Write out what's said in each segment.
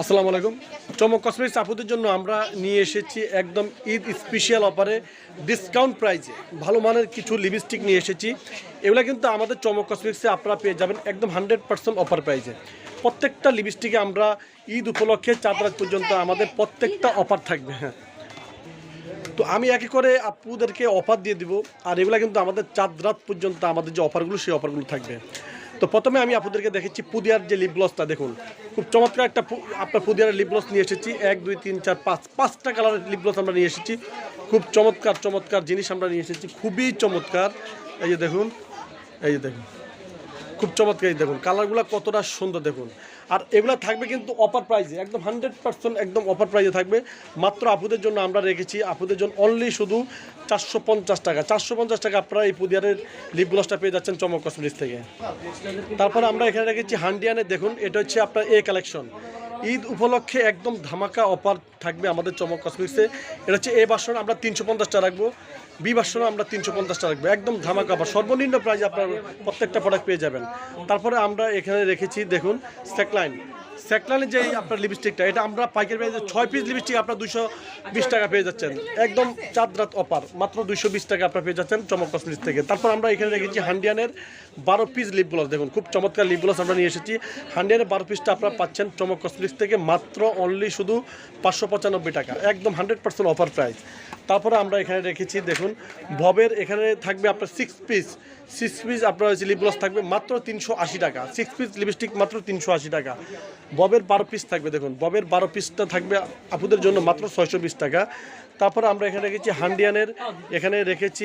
আসসালামু আলাইকুম। চমক কসমেটিক্স আপুদের জন্য আমরা নিয়ে এসেছি একদম ঈদ স্পেশাল অফারে ডিসকাউন্ট প্রাইজে ভালো মানের কিছু লিপস্টিক নিয়ে এসেছি। এগুলো কিন্তু আমাদের চমক কসমেটিক্সে আপনারা পেয়ে যাবেন একদম হান্ড্রেড পার্সেন্ট অফার প্রাইজে প্রত্যেকটা লিপস্টিকে আমরা ঈদ উপলক্ষে চার রাত পর্যন্ত আমাদের প্রত্যেকটা অফার থাকবে হ্যাঁ। তো আমি একে করে আপুদেরকে অফার দিয়ে দিব। আর এগুলো কিন্তু আমাদের চাঁদ রাত পর্যন্ত আমাদের যে অফারগুলো সেই অফারগুলো থাকবে। তো প্রথমে আমি আপনাদেরকে দেখেছি পুদিয়ার যে লিপ গ্লসটা দেখুন। খুব চমৎকার একটা আপনার পুদিয়ার লিপ গ্লস নিয়ে এসেছি। এক, দুই, তিন, চার, পাঁচ, পাঁচটা কালারের লিপ গ্লস আমরা নিয়ে এসেছি। খুব চমৎকার চমৎকার জিনিস আমরা নিয়ে এসেছি। খুবই চমৎকার। এই যে দেখুন, এই যে দেখুন। খুব চমৎকার দেখুন। কালারগুলো কতটা সুন্দর দেখুন। আর এগুলো থাকবে কিন্তু অফার প্রাইজে একদম হান্ড্রেড পার্সেন্ট একদম অফার প্রাইজে থাকবে। মাত্র আপুদের জন্য আমরা রেখেছি। আপুদের জন্য অনলি শুধু চারশো পঞ্চাশ টাকা। চারশো পঞ্চাশ টাকা আপনারা এই পুদিয়ারের লিপ গ্লসটা পেয়ে যাচ্ছেন চমক কসমেটিক্স থেকে। তারপরে আমরা এখানে রেখেছি হান্ডিয়ানে দেখুন, এটা হচ্ছে আপনার এ কালেকশন ঈদ উপলক্ষে একদম ধামাকা অফার থাকবে আমাদের চমক কসমেটিক্সে এটা হচ্ছে এ বাসন আমরা তিনশো পঞ্চাশটা রাখব। বি বাসন আমরা তিনশো পঞ্চাশটা রাখব। একদম ধামাকা অফার সর্বনিম্ন প্রাইজ আপনার প্রত্যেকটা প্রোডাক্ট পেয়ে যাবেন। তারপরে আমরা এখানে রেখেছি, দেখুন স্যাকলাইন স্যাকলাইনের যে আপনার লিপস্টিকটা এটা আমরা পাইকারি প্রাইজে ছয় পিস লিপস্টিক আপনার দুশো বিশ টাকা পেয়ে যাচ্ছেন। একদম চাঁদ রাত অপার মাত্র দুইশো বিশ টাকা আপনার পেয়ে যাচ্ছেন চমক কসমেটিক্স থেকে। তারপর আমরা এখানে রেখেছি হান্ডিয়ানের বারো পিস লিপ গ্লস দেখুন, খুব চমৎকার লিপ গ্লস আমরা নিয়ে এসেছি। হান্ডিয়ানের বারো পিসটা আপনারা পাচ্ছেন চমক কসমেটিক্স থেকে, মাত্র অনলি শুধু পাঁচশো পঁচানব্বই টাকা। একদম হান্ড্রেড পার্সেন্ট অফার প্রাইস তারপরে আমরা এখানে রেখেছি, দেখুন, ভবের এখানে থাকবে আপনার সিক্স পিস সিক্স পিস আপনার হচ্ছে লিপ গ্লস থাকবে মাত্র তিনশো আশি টাকা সিক্স পিস লিপস্টিক মাত্র তিনশো আশি টাকা। ববের বারো পিস থাকবে, দেখুন ববের বারো পিসটা থাকবে আপুদের জন্য মাত্র ছয়শো বিশ টাকা। তারপরে আমরা এখানে রেখেছি হান্ডিয়ানের, এখানে রেখেছি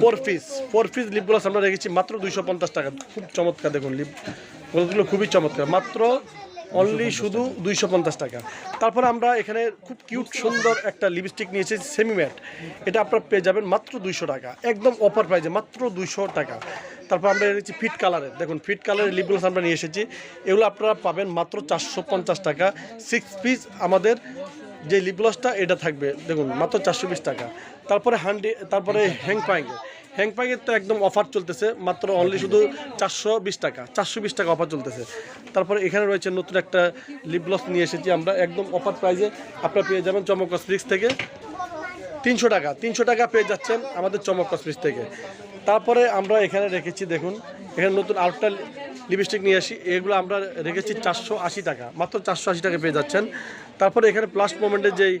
four piece four piece lip gloss আমরা রেখেছি মাত্র দুইশো পঞ্চাশ টাকা। খুব চমৎকার, দেখুন লিপ গ্লসগুলো খুবই চমৎকার, মাত্র অনলি শুধু দুইশো পঞ্চাশ টাকা। তারপর আমরা এখানে খুব কিউট সুন্দর একটা লিপস্টিক নিয়েছি সেমি ম্যাট এটা আপনারা পেয়ে যাবেন মাত্র দুইশো টাকা। একদম অফার প্রাইজে মাত্র দুইশো টাকা। তারপর আমরা এনেছি ফিট কালারের দেখুন ফিট কালারের লিপগুলো আমরা নিয়ে এসেছি। এগুলো আপনারা পাবেন মাত্র চারশো পঞ্চাশ টাকা। সিক্স পিস আমাদের যে লিপগ্লসটা এটা থাকবে। দেখুন, মাত্র চারশো বিশ টাকা। তারপরে হান্ডি, তারপরে হ্যাং হ্যাংপাইংয়ের হ্যাংপাইংয়ের তো একদম অফার চলতেছে, মাত্র অনলি শুধু চারশো বিশ টাকা, চারশো বিশ টাকা অফার চলতেছে। তারপরে এখানে রয়েছে নতুন একটা লিপগ্লস নিয়ে এসেছি আমরা, একদম অফার প্রাইজে আপনারা পেয়ে যাবেন চমক কসমেটিক্স থেকে। তিনশো টাকা তিনশো টাকা পেয়ে যাচ্ছেন আমাদের চমক কসমেটিক্স থেকে। তারপরে আমরা এখানে রেখেছি, দেখুন, এখানে নতুন আরেকটা লিপস্টিক নিয়ে আসি, এগুলো আমরা রেখেছি চারশো আশি টাকা, মাত্র চারশো আশি টাকা পেয়ে যাচ্ছেন। তারপরে এখানে প্লাস মোমেন্টের যেই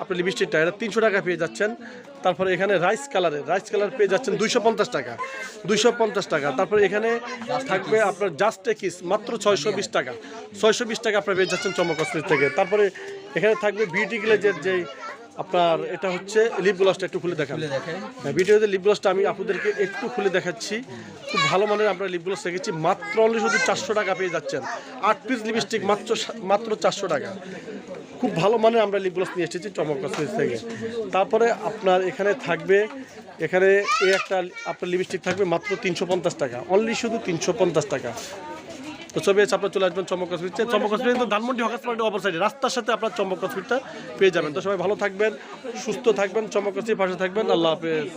আপনার লিপস্টিকটা এটা তিনশো টাকা পেয়ে যাচ্ছেন। তারপরে এখানে রাইস কালারের রাইস কালার পেয়ে যাচ্ছেন দুইশো পঞ্চাশ টাকা। দুইশো পঞ্চাশ টাকা। তারপরে এখানে থাকবে আপনার জাস্ট কিস মাত্র ছয়শো বিশ টাকা। ছয়শো বিশ টাকা আপনার পেয়ে যাচ্ছেন চমক থেকে। তারপরে এখানে থাকবে বিউটি গ্লেজের যেই আপনার এটা হচ্ছে লিপ গ্লসটা একটু খুলে দেখান। হ্যাঁ, ভিডিওতে লিপ গ্লসটা আমি আপনাদেরকে একটু খুলে দেখাচ্ছি। খুব ভালো মানের আমরা লিপ গ্লস রেখেছি মাত্র অনলি শুধু চারশো টাকা পেয়ে যাচ্ছেন। আট পিস লিপস্টিক মাত্র মাত্র চারশো টাকা। খুব ভালো মানের আমরা লিপগ্লস নিয়ে এসেছি চমক থেকে। তারপরে আপনার এখানে থাকবে, এখানে এই একটা আপনার লিপস্টিক থাকবে মাত্র তিনশো পঞ্চাশ টাকা। অনলি শুধু তিনশো পঞ্চাশ টাকা। তো ছবি আছে, আপনার চলে আসবেন চমক হসপিটাল চমক হসপিটাল কিন্তু ধানমন্ডি হকাস মার্কেটের অপর সাইডে রাস্তার সাথে আপনার চমক হসপিটালটা পেয়ে যাবেন। তো সবাই ভালো থাকবেন, সুস্থ থাকবেন, চমক হসপিটাল পাশে থাকবেন। আল্লাহ হাফেজ।